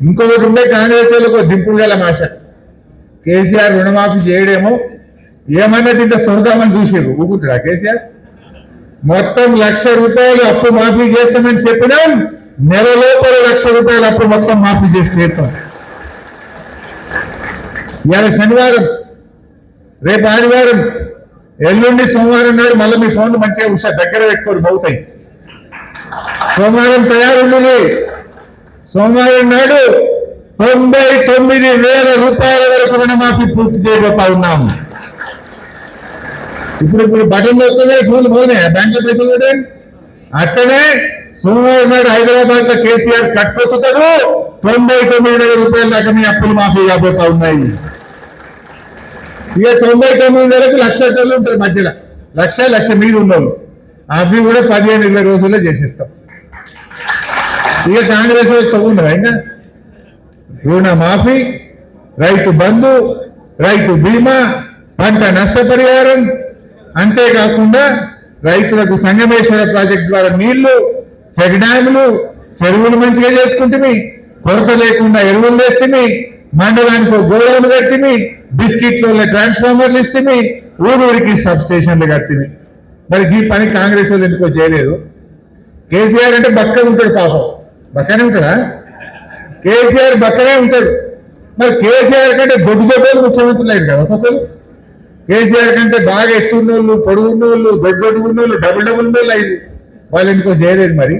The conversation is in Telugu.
ఇంకొకటి ఉండే కాంగ్రెస్ వాళ్ళకు దింపుడు గల మాష. కేసీఆర్ రుణమాఫీ చేయడేమో ఏమన్నా దీంట్లో తొడదామని చూసారు ఊకుంటాడా కేసీఆర్? మొత్తం లక్ష రూపాయలు అప్పు మాఫీ చేస్తామని చెప్పినాం నెల లోపల లక్ష రూపాయలు అప్పు మొత్తం మాఫీ చేసి తీరుతాం. ఇవాళ శనివారం రేపు ఆదివారం ఎల్లుండి సోమవారం నాడు మళ్ళీ మీ ఫోన్లు మంచిగా ఉషా దగ్గర పెట్టుకోరు మౌతాయి సోమవారం తయారుండి సోమవారం నాడు తొంభై తొమ్మిది వేల రూపాయల వరకు రుణమాఫీ పూర్తి చేయబోతా ఉన్నాము ఇప్పుడు ఇప్పుడు బటన్ వస్తుంది ఫోన్ పోనే బ్యాంక్ పైసలు అట్లనే సోమవారం నాడు హైదరాబాద్లో కేసీఆర్ కట్టుకుతాడు తొంభై తొమ్మిది వేల రూపాయల దాకా మీ అప్పులు మాఫీ కాబోతా ఉన్నాయి. ఇక తొంభై తొమ్మిది వేలకు లక్ష టన్నులు ఉంటారు మధ్యలో. లక్ష లక్ష మీద ఉన్నాము అవి కూడా పదిహేను ఇరవై రోజుల్లో చేసేస్తాం. ఇక కాంగ్రెస్ తగ్గుండదు ఇంకా రుణ మాఫీ రైతు బంధు రైతు బీమా పంట నష్టపరిహారం అంతేకాకుండా రైతులకు సంగమేశ్వర ప్రాజెక్ట్ ద్వారా నీళ్ళు చెక్ డ్యాములు చెరువులు మంచిగా చేసుకుంటుంది కొరత లేకుండా ఎరువులు వేస్తుంది మండలానికి గోడౌన్లు కట్టిమి బిస్కెట్లు ట్రాన్స్ఫార్మర్లు ఇస్తుంది ఊరూరికి సబ్ స్టేషన్లు కట్టిమి. మరి ఈ పని కాంగ్రెస్ వాళ్ళు ఎందుకో చేయలేదు? కేసీఆర్ అంటే బక్క ఉంటాడు పాపం. బక్కనే ఉంటాడా? కేసీఆర్ బక్కనే ఉంటాడు. మరి కేసీఆర్ కంటే దొడ్డు దొడ్డోళ్ళు ముఖ్యమంత్రులు అయ్యారు కదా ఒక్కొక్కరు. కేసీఆర్ కంటే బాగా ఎత్తున్నోళ్ళు పొడుగున్నోళ్ళు దొడ్డు వాళ్ళు డబుల్ డబుల్ ఉన్నోళ్ళు అయ్యారు. వాళ్ళు ఎందుకో చేయలేదు మరి?